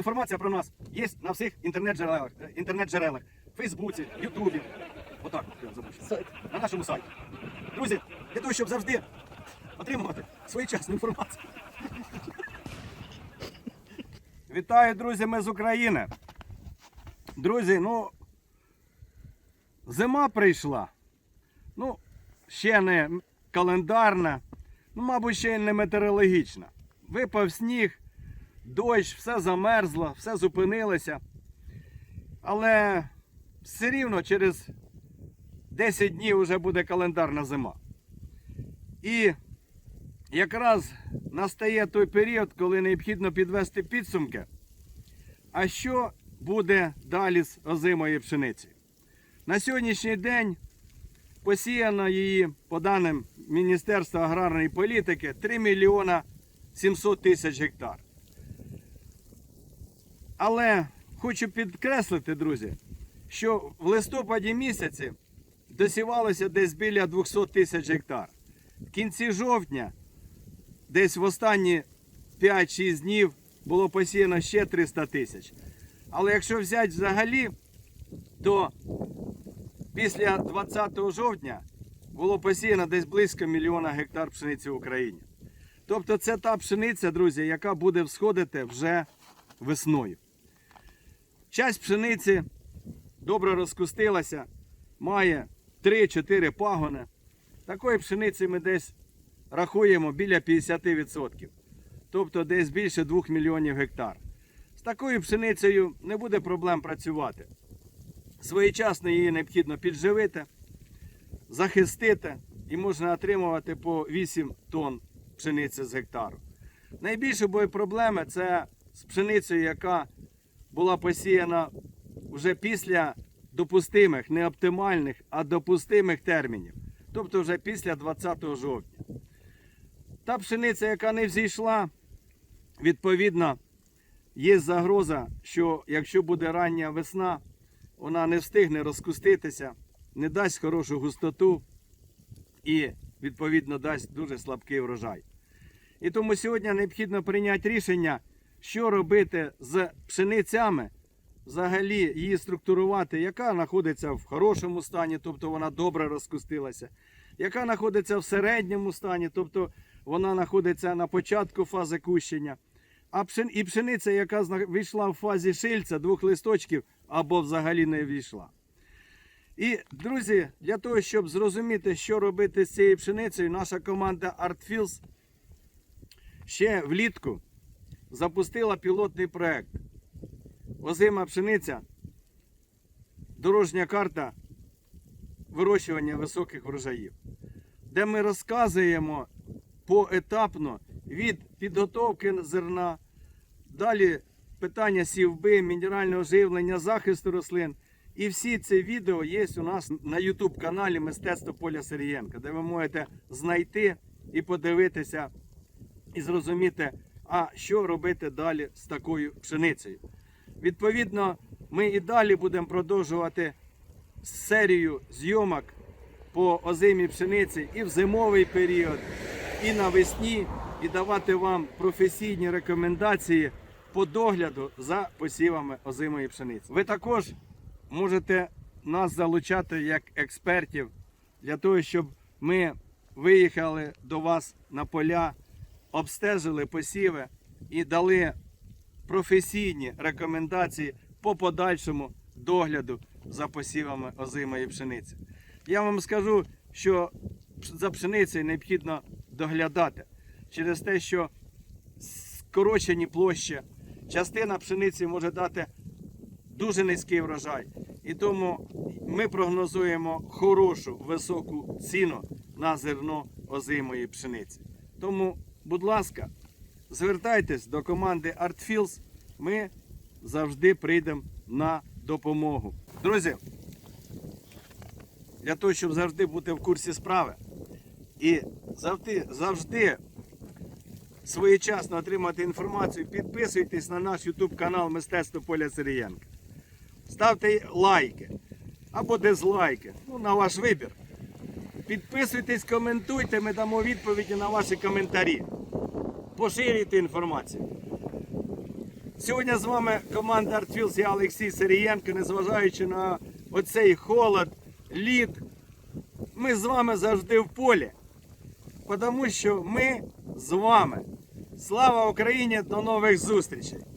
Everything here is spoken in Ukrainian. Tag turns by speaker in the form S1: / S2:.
S1: Інформація про нас є на всіх інтернет-джерелах, е, інтернет-джерелах, Фейсбуці, Ютубі. Отак, на нашому сайті. Друзі, для того, щоб завжди отримувати своєчасну інформацію. Вітаю, друзі, ми з України. Друзі, ну зима прийшла. Ну, ще не календарна, ну, мабуть, ще й не метеорологічна. Випав сніг, дощ, все замерзло, все зупинилося. Але все рівно через 10 днів вже буде календарна зима. І якраз настає той період, коли необхідно підвести підсумки. А що буде далі з озимої пшениці? На сьогоднішній день посіяно її, по даним Міністерства аграрної політики, 3 мільйона 700 тисяч гектар. Але хочу підкреслити, друзі, що в листопаді місяці досівалося десь біля 200 тисяч гектар. В кінці жовтня, десь в останні 5-6 днів, було посіяно ще 300 тисяч. Але якщо взяти взагалі, то після 20 жовтня було посіяно десь близько мільйона гектар пшениці в Україні. Тобто це та пшениця, друзі, яка буде всходити вже весною. Часть пшениці добре розкустилася, має 3-4 пагони. Такої пшениці ми десь рахуємо біля 50%. Тобто десь більше 2 мільйонів гектар. З такою пшеницею не буде проблем працювати. Своєчасно її необхідно підживити, захистити і можна отримувати по 8 тонн пшениці з гектару. Найбільше проблеми це з пшеницею, яка була посіяна вже після допустимих, не оптимальних, а допустимих термінів. Тобто вже після 20 жовтня. Та пшениця, яка не взійшла, відповідно, є загроза, що якщо буде рання весна, вона не встигне розкуститися, не дасть хорошу густоту і, відповідно, дасть дуже слабкий врожай. І тому сьогодні необхідно прийняти рішення, що робити з пшеницями, взагалі її структурувати, яка знаходиться в хорошому стані, тобто вона добре розкустилася, яка знаходиться в середньому стані, тобто вона знаходиться на початку фази кущення. А пшен... і пшениця, яка війшла в фазі шильця двох листочків або взагалі не війшла. І, друзі, для того, щоб зрозуміти, що робити з цією пшеницею, наша команда ArtFields ще влітку запустила пілотний проект. Озима пшениця, дорожня карта вирощування високих врожаїв, де ми розказуємо поетапно від підготовки зерна, далі питання сівби, мінерального живлення, захисту рослин. І всі ці відео є у нас на YouTube каналі Мистецтво Поля Сергієнка, де ви можете знайти і подивитися, і зрозуміти, а що робити далі з такою пшеницею. Відповідно, ми і далі будемо продовжувати серію зйомок по озимій пшениці і в зимовий період, і навесні, і давати вам професійні рекомендації по догляду за посівами озимої пшениці. Ви також можете нас залучати як експертів для того, щоб ми виїхали до вас на поля, обстежили посіви і дали професійні рекомендації по подальшому догляду за посівами озимої пшениці. Я вам скажу, що за пшеницею необхідно доглядати через те, що скорочені площі, частина пшениці може дати дуже низький врожай. І тому ми прогнозуємо хорошу високу ціну на зерно озимої пшениці. Тому, будь ласка, звертайтесь до команди ArtFields, ми завжди прийдемо на допомогу. Друзі, для того, щоб завжди бути в курсі справи і завжди, завжди своєчасно отримати інформацію, підписуйтесь на наш YouTube канал Мистецтво Поля Сирієнка. Ставте лайки або дизлайки, ну, на ваш вибір. Підписуйтесь, коментуйте, ми дамо відповіді на ваші коментарі. Поширюйте інформацію. Сьогодні з вами команда Артфілс, і Олексій Сирієнко, незважаючи на оцей холод, лід. Ми з вами завжди в полі. Тому що ми з вами. Слава Україні! До нових зустрічей!